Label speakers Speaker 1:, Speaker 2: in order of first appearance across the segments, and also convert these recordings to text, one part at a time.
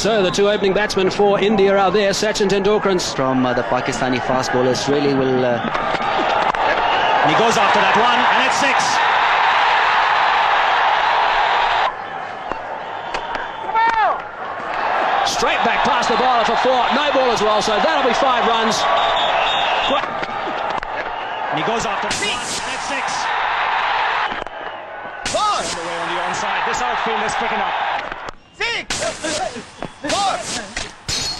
Speaker 1: So the two opening batsmen for India are there. Sachin Tendulkar and
Speaker 2: from uh, the Pakistani fast bowlers really will. Uh,
Speaker 3: He goes after that one, and it's six.
Speaker 1: straight back past the bowler for four. No ball as well, so that'll be five runs.
Speaker 3: And he goes after six, and it's six. Four. Away on the onside. This outfield is picking up.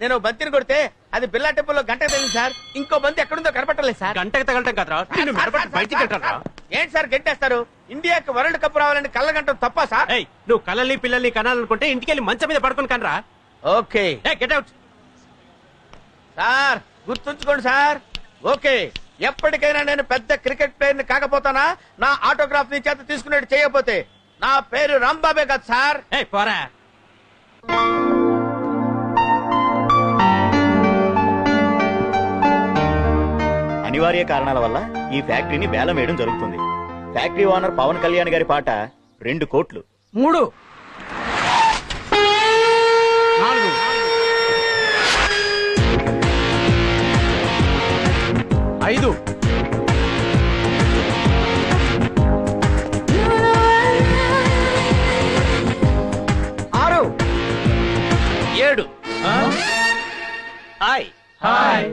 Speaker 4: నేను బంతిని కొడితే అది బిల్లా టెంపుల్లో గంట తగిలింది sir. ఇంకో బంతి ఎక్కడుందో కనపట్టలేదు సార్.
Speaker 3: గంటకి తగలటం కాదురా. నిన్ను మెడపట్టి బయటికి
Speaker 4: ఏంటి సార్ గెంటేస్తారు? ఇండియాకి వరల్డ్ కప్ రావాలని కళ్ళగంటం తప్ప సార్.
Speaker 3: ఏయ్ నువ్వు కళ్ళని పిల్లల్ని కనాలనుకుంటే ఇంటికి వెళ్ళి మంచం మీద పడుకుని కనరా.
Speaker 4: ఓకే.
Speaker 3: ఏ గెట్ అవుట్
Speaker 4: సార్ గుర్తుంచుకోండి సార్. ఓకే. ఎప్పటికైనా నేను పెద్ద క్రికెట్ ప్లేయర్ని కాకపోతానా? నా ఆటోగ్రాఫ్ని చేత తీసుకునేట్టు చేయకపోతే నా పేరు రాంబాబే కదా సార్.
Speaker 3: పోరా.
Speaker 5: అనివార్య కారణాల వల్ల ఈ ఫ్యాక్టరీని వేలం వేయడం జరుగుతుంది. ఫ్యాక్టరీ ఓనర్ పవన్ కళ్యాణ్ గారి పాట రెండు కోట్లు.
Speaker 6: మూడు.
Speaker 3: నాలుగు. ఐదు.
Speaker 4: ఆరు. ఏడు. Hi.
Speaker 3: Hi.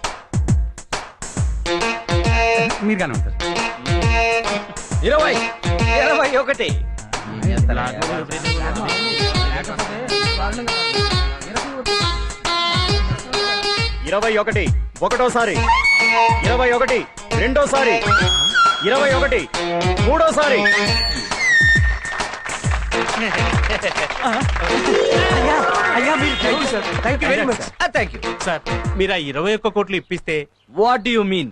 Speaker 6: మీరు కానీ ఉంటారు.
Speaker 4: ఇరవై. ఇరవై ఒకటి.
Speaker 5: ఇరవై ఒకటి. ఒకటోసారి. ఇరవై ఒకటి. రెండోసారి. ఇరవై ఒకటి. మూడోసారి.
Speaker 4: Thank you very much thank you
Speaker 3: sir మీరు ఆ ఇరవై ఒక్క కోట్లు ఇప్పిస్తే
Speaker 4: వాట్ యు మీన్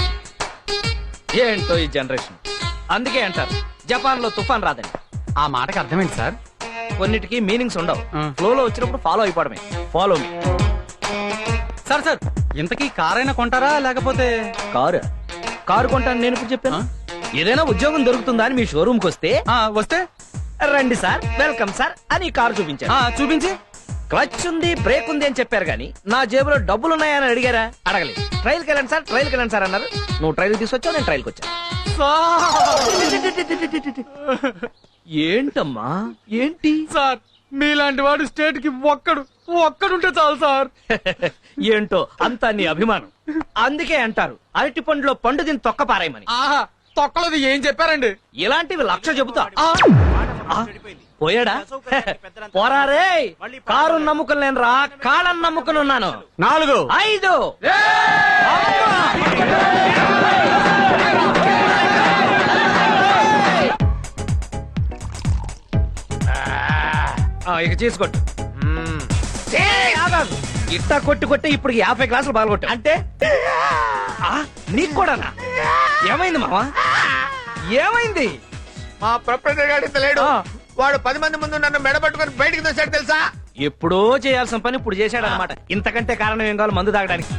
Speaker 4: ఏంటో ఈ జనరేషన్? అందుకే అంటారు జపాన్లో తుఫాన్ రాదని.
Speaker 6: ఆ మాటకి అర్థమైంది సార్.
Speaker 4: కొన్నిటికి మీనింగ్స్ ఉండవు.
Speaker 6: ఆ.
Speaker 4: ఫ్లో లో వచ్చినప్పుడు follow అయిపోవడమే. Follow me.
Speaker 6: Sir sir ఇంతకీ కారైనా కొంటారా లేకపోతే?
Speaker 4: కారు. కారు కొంటాను నేను ఇప్పుడు చెప్పాను. ఏదైనా ఉద్యోగం దొరుకుతుందా అని మీ షోరూమ్కి వస్తే
Speaker 6: వస్తే?
Speaker 4: రండి సార్ వెల్కమ్ సార్ అని కారు చూపించారు
Speaker 6: ఆ, చూపించి.
Speaker 4: క్లచ్ ఉంది బ్రేక్ ఉంది అని చెప్పారు కానీ నా జేబులో డబ్బులు ఉన్నాయని అడిగారా? అడగలేదు. ట్రైల్కి వెళ్ళండి సార్ ట్రైల్కి వెళ్ళండి సార్ అన్నారు. నువ్వు ట్రైల్ తీసుకొచ్చావు నేను ట్రైల్కి వచ్చాను. ఏంటమ్మా? ఏంటి?
Speaker 6: సార్ మీలాంటి వాడు స్టేట్కి ఒక్కడు ఒక్కడుంటే చాలు సార్.
Speaker 4: ఏంటో అంతా నీ అభిమానం. అందుకే అంటారు అరటి పండులో పండు దీన్ని తొక్క పారాయమని.
Speaker 6: ఆహా తొక్కలది ఏం చెప్పారండి?
Speaker 4: ఇలాంటివి లక్ష చెబుతా. ఆ, ఆ, పోయాడా? పోరారే కారు నమ్ముకుని నేను రా కాళ్ళని నమ్ముకుని ఉన్నాను.
Speaker 3: నాలుగు.
Speaker 4: ఐదు. ఆ, ఇక చేసుకోట్టు ఇట్టా కొట్టి కొట్టి ఇప్పుడు యాభై గ్లాసులు పాల్గొట్టా అంటే? నీకు కూడానా? ఏమైంది మావా? ఏమైంది?
Speaker 7: మా ప్రొపరేటర్ గారి లేడు.
Speaker 4: ఆ.
Speaker 7: వాడు పది మంది ముందు నన్ను మెడబట్టుకొని బయటికి తోశాడు తెలుసా?
Speaker 4: ఎప్పుడో చేయాల్సిన పని ఇప్పుడు చేశాడు అనమాట ఇంతకంటే కారణం ఏం కావాలి? మందు తాగడానికి.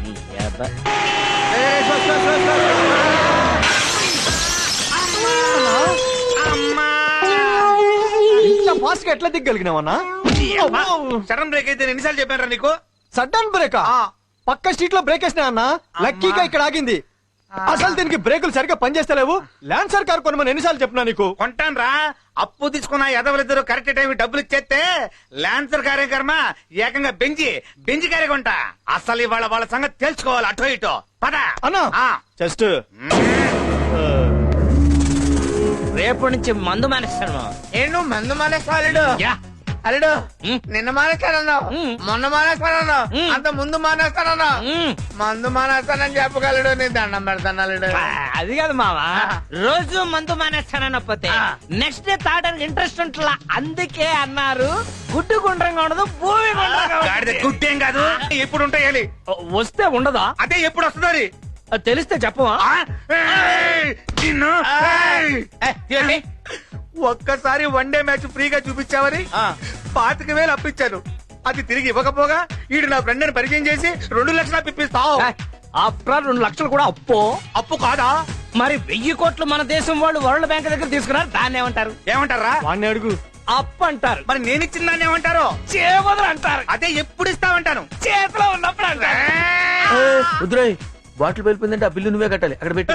Speaker 3: ఫాస్ట్గా ఎట్లా దిగ్గలిగినావన్నా?
Speaker 8: సడన్ బ్రేక్ అయితే నేను ఎన్నిసార్లు చెప్పాను నీకు?
Speaker 3: Sudden brake? పక్క స్ట్రీట్లో బ్రేక్ వేసినా అన్న లక్కీగా ఇక్కడ ఆగింది. అసలు దీనికి బ్రేకులు సరిగ్గా పనిచేస్తలేవు. ల్యాన్సర్ కార్ కొనమని ఎన్నిసార్లు చెప్పినా నీకు?
Speaker 8: కొంటాను రా అప్పు తీసుకున్న ఎదవలిద్దరు కరెక్ట్ టైం డబ్బులు ఇచ్చేస్తే లాన్సర్ కార్యక్రమ ఏకంగా బెంజి బెంజి కార్య కొంటా అసలు ఇవాళ వాళ్ళ సంగతి తెలుసుకోవాలి అటో ఇటో. పద.
Speaker 3: అన్నా.
Speaker 8: ఆ.
Speaker 3: జస్ట్
Speaker 4: రేపటి నుంచి మందు మానేస్తాను.
Speaker 7: ఏను మందు మానేస్తా అల్లుడు
Speaker 4: యా.
Speaker 7: అల్లుడు. నిన్న మానేస్తానన్నావు
Speaker 4: మ్.
Speaker 7: మొన్న మానేస్తానన్నావు
Speaker 4: మ్.
Speaker 7: అంత ముందు మానేస్తానన్నావు.
Speaker 4: మ్.
Speaker 7: మందు మానేస్తానని చెప్పగలడు నీ దండం పెడతాను అల్లుడు.
Speaker 4: అది కాదు మావా. రోజు మందు మానేస్తానకపోతే నెక్స్ట్ డే తాగడానికి ఇంట్రెస్ట్ ఉంటుందా అందుకే అన్నారు గుడ్డు గుండ్రంగా ఉండదు భూమి గుండ్రంగా
Speaker 8: గాడిద
Speaker 4: ఉంటుంది.
Speaker 8: గుడ్డేం కాదు? ఎప్పుడు ఉంటాయాలి
Speaker 4: వస్తే ఉండదా?
Speaker 8: అదే ఎప్పుడు వస్తుంది
Speaker 4: అది తెలిస్తే చెప్పవా.
Speaker 8: ఒక్కసారి వన్ డే మ్యాచ్ ఫ్రీగా చూపించావని
Speaker 7: ఆ.
Speaker 8: పాతిక వేలు అప్పించాను అది తిరిగి ఇవ్వకపోగా ఈడు నా ఫ్రెండ్ని పరిచయం చేసి రెండు లక్షలు అప్పిస్తావు
Speaker 4: ఆఫ్టర్ రెండు లక్షలు కూడా అప్పు.
Speaker 8: అప్పు కాదా?
Speaker 4: మరి వెయ్యి కోట్లు మన దేశం వాళ్ళు వరల్డ్ బ్యాంక్ దగ్గర తీసుకున్నారు దాన్ని ఏమంటారు?
Speaker 8: ఏమంటారా?
Speaker 3: వాడిని అడుగు.
Speaker 4: అప్పు అంటారు.
Speaker 8: మరి నేను ఇచ్చిన దాన్ని ఏమంటారు?
Speaker 4: చేవదులు అంటారు.
Speaker 8: అదే ఎప్పుడు ఇస్తామంటాను
Speaker 4: చేతిలో ఉన్నప్పుడు అంటారు.
Speaker 7: బాటిల్ వెళ్ళిపోయిందంటే ఆ బిల్లు నువ్వే కట్టాలి. అక్కడ పెట్టి.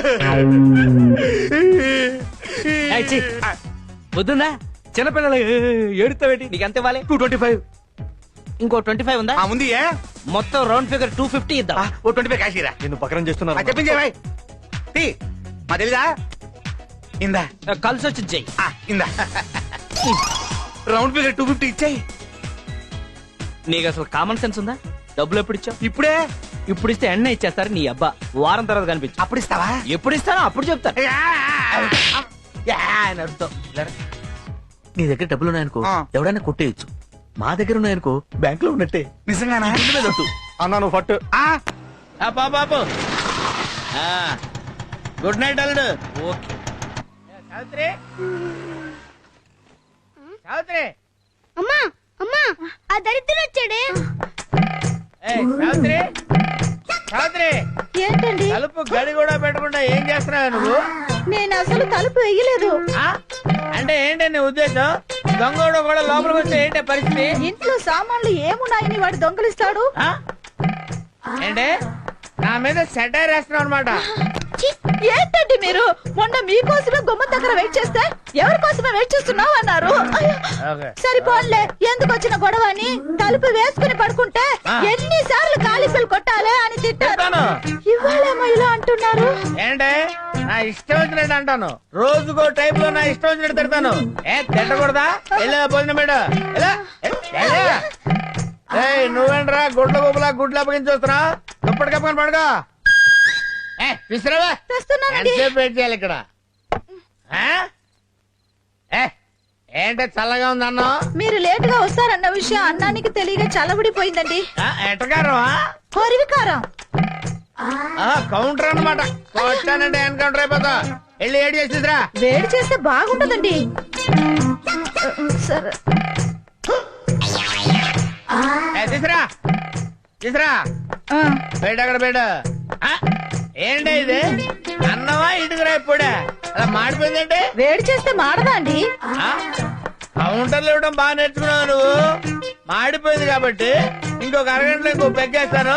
Speaker 4: వద్దుందా చిన్నపిల్లలు ఏడుతావేటి నీకు ఎంత ఇవ్వాలి?
Speaker 8: Two twenty five.
Speaker 4: ఇంకో ట్వంటీ ఫైవ్ ఉందా?
Speaker 8: ఆ ఉంది ఏ?
Speaker 4: మొత్తం రౌండ్ ఫిగర్ టూ ఫిఫ్టీ ఇద్దాం.
Speaker 8: ఆ, ఓ ట్వంటీ ఫైవ్ కాశీరా
Speaker 3: నిన్ను పకరం చేస్తున్నారు
Speaker 8: చెప్పించే భాయ్ తీ మా తెలీదా? ఇందా.
Speaker 4: కలిసి వచ్చి చెయ్యి
Speaker 8: ఇందా. రౌండ్ ఫిగర్ టూ ఫిఫ్టీ ఇచ్చాయి.
Speaker 4: నీకు అసలు కామన్ సెన్స్ ఉందా? డబ్బులు ఎప్పుడు ఇచ్చావు?
Speaker 8: ఇప్పుడే?
Speaker 4: ఇప్పుడు ఇస్తే ఎన్న ఇచ్చేస్తారు నీ అబ్బా. వారం తర్వాత కనిపించు.
Speaker 8: అప్పుడు ఇస్తావా
Speaker 4: ఎప్పుడు ఇస్తానో అప్పుడు చెప్తాను అని అర్థం
Speaker 7: నీ దగ్గర డబ్బులు ఉన్నాయనుకో
Speaker 8: ఆ.
Speaker 7: ఎవడైనా కొట్టేయచ్చు. మా దగ్గర ఉన్నాయనుకో బ్యాంక్లో ఉన్నట్టే.
Speaker 8: నిజంగానా?
Speaker 3: అన్నా నువ్వు ఫట్
Speaker 8: ఆ,
Speaker 7: బాబు గుడ్ నైట్ అల్లుడు.
Speaker 4: ఓకే.
Speaker 7: సావిత్రి? సావిత్రి?
Speaker 9: అమ్మా అమ్మా ఆ దరిద్రుడు వచ్చాడే.
Speaker 7: ఏయ్, సావిత్రి? తలుపు గడి కూడా పెట్టకుండా ఏం చేస్తున్నావు నువ్వు?
Speaker 9: నేను అసలు తలుపు వేయలేదు.
Speaker 7: ఆ? అంటే ఏంటి నీ ఉద్దేశం? దొంగోడు కూడా లోపలికి వస్తే ఏంటి పరిస్థితి?
Speaker 9: ఇంట్లో సామాన్లు ఏమున్నాయని వాడు దొంగలిస్తాడు?
Speaker 7: ఆ? ఏంటి? నా మీద సెటైర్ వేస్తున్నావు అనమాట
Speaker 9: ఏంటండి మీరు? మొన్న మీకోసమే గుమ్మం దగ్గర వెయిట్ చేస్తే ఎవరి కోసమే వెయిట్ చేస్తున్నావు అన్నారు. సరిపోన్లే ఎందుకు వచ్చిన గొడవ అని తలుపు వేసుకుని పడుకుంటే
Speaker 7: ఆ.
Speaker 9: ఎన్నిసార్లు కాలిఫీలు కొట్టాలే అని
Speaker 7: తిట్టాను.
Speaker 9: ఇవాళేమో ఇలా అంటున్నారు?
Speaker 7: ఏంటి? నా ఇష్టం వచ్చినట్టు అంటాను. రోజుకో టైప్లో నా ఇష్టం వచ్చినట్టు తిడతాను. ఏ తిట్టకూడదా? వెళ్ళా భోజనం పెట్ట. నువ్వేంట్రా గుడ్ల గుబులా గుడ్లు అప్పగించి వస్తున్నా దుప్పటి కప్పుకొని పడుకో. ఏ విసిరావా?
Speaker 9: తెస్తున్నానండి.
Speaker 7: ఎంతసేపు వెయిట్ చేయాలి ఇక్కడ? ఆ? ఏ ఏంటి చల్లగా ఉంది అన్నం
Speaker 9: మీరు లేటుగా వస్తారన్న విషయం అన్నానికి తెలియక చల్లబడిపోయిందండి.
Speaker 7: ఆ, ఎట్టకారం
Speaker 9: హరివికారం.
Speaker 7: కౌంటర్ అన్నమాట. కొట్టానంటే ఎన్కౌంటర్ అయిపోతా. వెళ్ళి ఏడు చేసి తీసురా.
Speaker 9: వేడి చేస్తే బాగుంటదండి. సరే.
Speaker 7: తీసురా. తీసురా.
Speaker 9: ఆ,
Speaker 7: బయట అక్కడ బయట ఆ, ఏంటి ఇది? అన్నమా ఇటుకురా ఇప్పుడే? అలా మాడిపోయిందంటే?
Speaker 9: వేడి చేస్తే మాడదా అండి?
Speaker 7: కౌంటర్లు ఇవ్వడం బాగా నేర్చుకున్నావు నువ్వు. మాడిపోయింది కాబట్టి ఇంకొక అరగంటలో ఇంకో పెగ్గేస్తాను.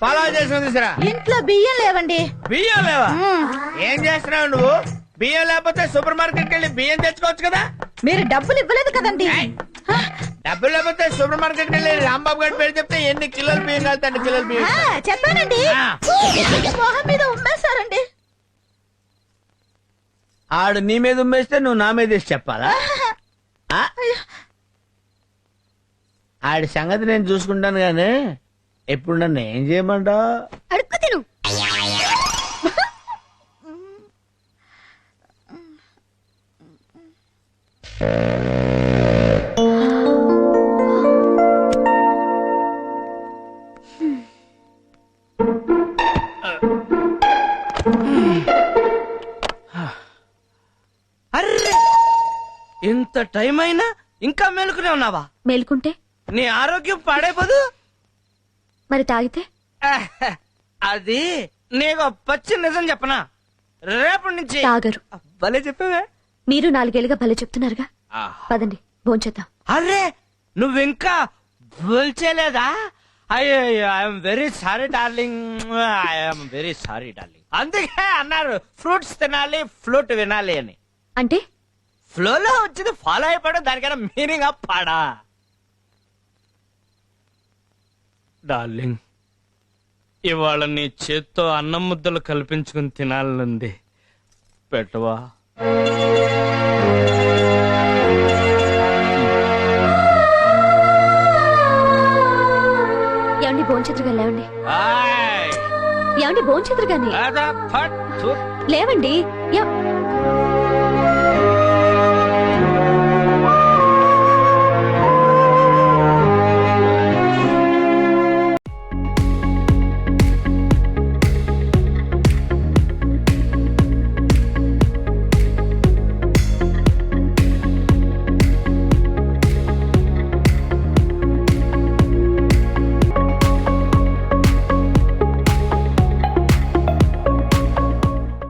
Speaker 7: ఫాలో చేసుకుని తీసురా
Speaker 9: ఇంట్లో బియ్యం లేవండి.
Speaker 7: బియ్యం లేవా? ఏం చేస్తున్నావు నువ్వు? బియ్యం లేకపోతే సూపర్ మార్కెట్కి వెళ్ళి బియ్యం తెచ్చుకోవచ్చు కదా?
Speaker 9: మీరు డబ్బులు ఇవ్వలేదు కదండి.
Speaker 7: డబ్బులు లేకపోతే సూపర్ మార్కెట్ వెళ్ళి రాంబాబు గారి పేరు చెప్తే ఎన్ని కిలోలు బియ్యం అన్ని కిలోలు బియ్యం?
Speaker 9: ఆ, చెప్పానండి. మొహం మీద ఉమ్మేశారండి.
Speaker 7: ఆడు నీ మీద ఉమ్మేస్తే నువ్వు నా మీద వేసి చెప్పాలా? ఆ? ఆడి సంగతి నేను చూసుకుంటాను గానీ ఎప్పుడు నన్ను ఏం చేయమంటావు?
Speaker 9: అడుక్కు తిను.
Speaker 4: టైం అయినా ఇంకా మేలుకునే ఉన్నావా?
Speaker 9: మేలుకుంటే?
Speaker 4: నీ ఆరోగ్యం పాడైపోదు.
Speaker 9: మరి తాగితే?
Speaker 4: అది నీకు పచ్చి నిజం చెప్పనా? రేపటి నుంచి
Speaker 10: తాగరు.
Speaker 4: భలే చెప్పావే.
Speaker 10: మీరు నాలుగేళ్ళుగా భలే చెప్తున్నారుగా. పదండి భోంచేద్దాం.
Speaker 4: అరే నువ్వు ఇంకా పోల్చేలేదా అయ్యో I'm very sorry darling I'm very sorry darling అందుకే అన్నారు ఫ్రూట్స్ తినాలి ఫ్లూట్ వినాలి అని.
Speaker 10: అంటే?
Speaker 4: ఫ్లోలో వచ్చింది ఫాలో అయిపోవడం దానికైనా మీనింగ్ పాడా? డార్లింగ్ ఇవాళ నీ చేత్తో అన్నం ముద్దలు కల్పించుకుని తినాలనుంది. పెట్టవా?
Speaker 10: ఏమండి భోంచేతురుగా లేవండి.
Speaker 4: ఆయ్.
Speaker 10: ఏమండి భోంచేతురుగాని
Speaker 4: అదా ఫట్ థు.
Speaker 10: లేవండి.